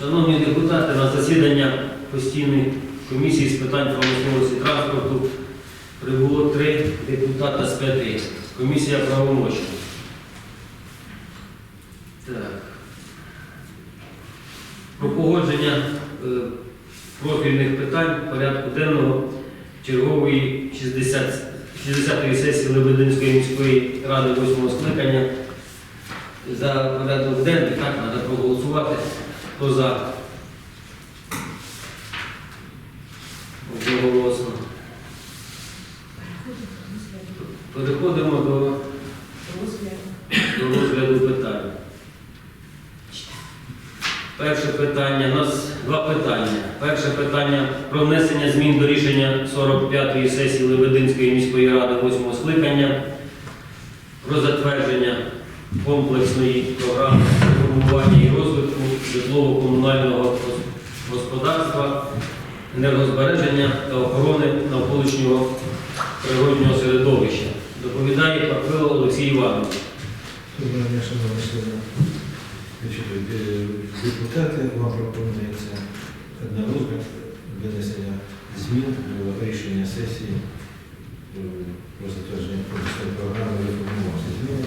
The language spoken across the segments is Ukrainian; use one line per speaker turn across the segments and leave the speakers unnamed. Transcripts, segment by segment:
Шановні депутати, на засідання постійної комісії з питань промисловості транспорту прибуло три депутата з п'яти. Комісія правомочна. Про погодження е, профільних питань порядку денного чергової 60 60-ї сесії Лебединської міської ради 8 скликання. За порядок денний, так, треба проголосувати. Хто за? Одноголосно. Переходимо до, до розгляду питань. Перше питання, у нас два питання. Перше питання про внесення змін до рішення 45-ї сесії Лебединської міської ради 8 скликання про затвердження комплексної програми формування і розвитку житлово-комунального господарства, енергозбереження та охорони навколишнього природнього середовища. Доповідає Павло Олексій Іванович.
Е, Депутати, вам пропонується на розгляд винесення змін до рішення сесії е, про затвердження програми реформування. Зміни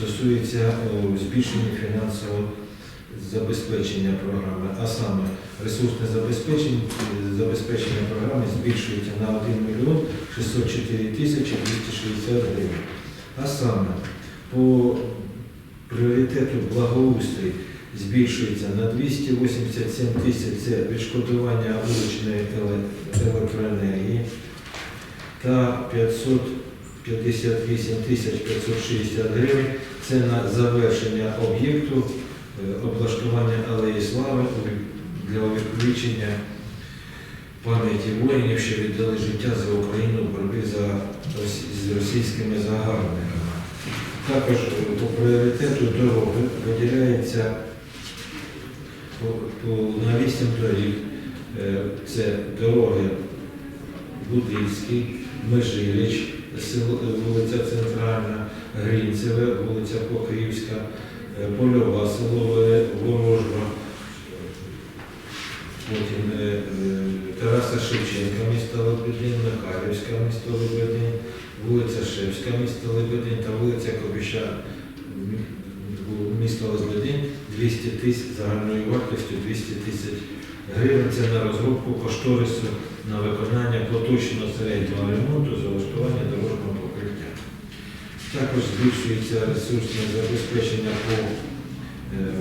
стосується е, збільшення фінансового забезпечення програми, а саме ресурсне забезпечення забезпечення програми збільшується на 1 мільйон 604 тисячі 260 гривень. А саме по пріоритету благоустрій збільшується на 287 тисяч це відшкодування вуличної електроенергії та 500 58 560 гривень. Це на завершення об'єкту е, облаштування алеї слави для увіковічення пам'яті воїнів, що віддали життя за Україну в боротьбі з російськими загарбниками. Також е, по пріоритету дороги виділяється на 8 доріг. Е, це дороги Будинські. Межиріч, вулиця Центральна, Грінцеве, вулиця Покрівська, е, Польова, село Ворожба, потім е, е, Тараса Шевченка, місто Лебедин, Макарівська, місто Лебедин, вулиця Шевська, місто Лебедин та вулиця м- місто Лебедин, 200 тисяч загальною вартістю 200 тисяч гривень. Це на розробку кошторису на виконання поточного середнього ремонту з влаштування дорожнього покриття. Також збільшується ресурсне забезпечення по е,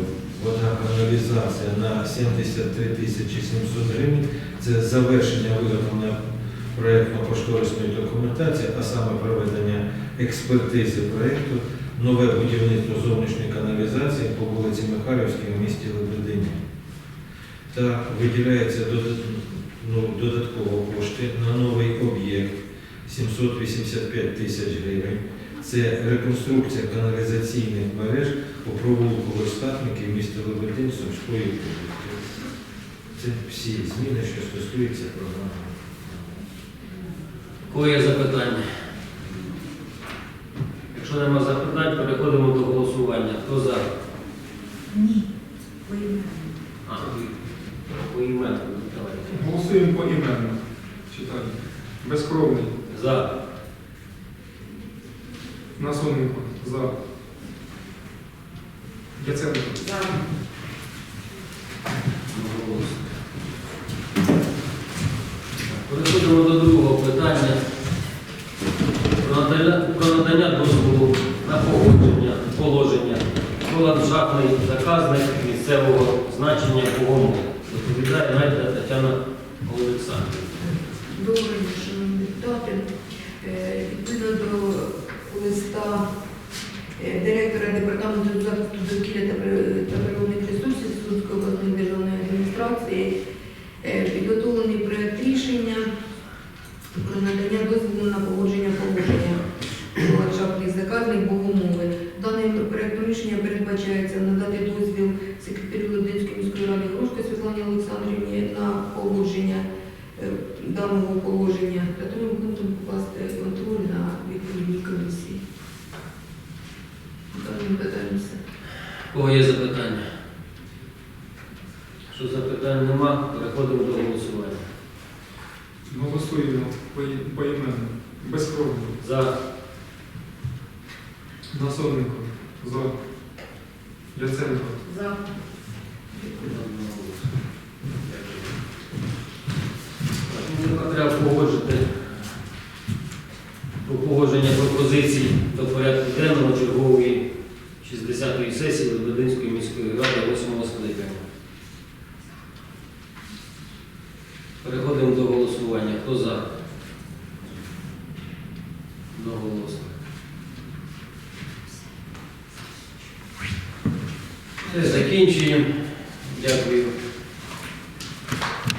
вода каналізація на 73 тисячі 700 гривень. Це завершення виготовлення проєктно-кошторисної документації, а саме проведення експертизи проєкту, нове будівництво зовнішньої каналізації по вулиці Михайлівській в місті Лебедині. Та виділяється ну, додатково кошти на новий об'єкт 785 тисяч гривень. Це реконструкція каналізаційних мереж по провулку Верстатників міста Лебедин Сумської області. Це всі зміни, що стосуються програми.
Кого запитання? Якщо нема голосування. Хто за?
Ні. Поіменно.
А, ви поіменно. Давайте.
Голосуємо поіменно. Читаю. Безкровний.
За.
Насоненко. За. Яценко.
За.
Переходимо до другого питання. Про надання, про надання дозволу на погодження положення про ландшафтний заказник місцевого значення Богому. Доповідає Найда Тетяна Олександрівна.
Добрий шановні депутати. Е, Відповідно до листа е, директора департаменту захисту довкілля та природних ресурсів Судської обласної державної адміністрації е, підготовлений проект рішення про надання дозволу на погодження положення про ландшафтний заказник Богомови. Даним проектом рішення передбачається надати дозвіл секретарю Лебединської міської ради Грушко Світлані Олександрівні на погодження е, даного положення, та другим пунктом покласти контроль на відповідній комісії.
Кого є запитання? Якщо запитань нема, переходимо до голосування.
Голосуємо по- поіменно. Безкровно.
За
Насоненко. За. Яценко.
За.
Треба погоджити про погодження пропозицій до порядку денного чергової 60-ї сесії Лебединської міської ради 8 скликання. Переходимо до голосування. Хто за? Одноголосно. Закінчуємо. Дякую.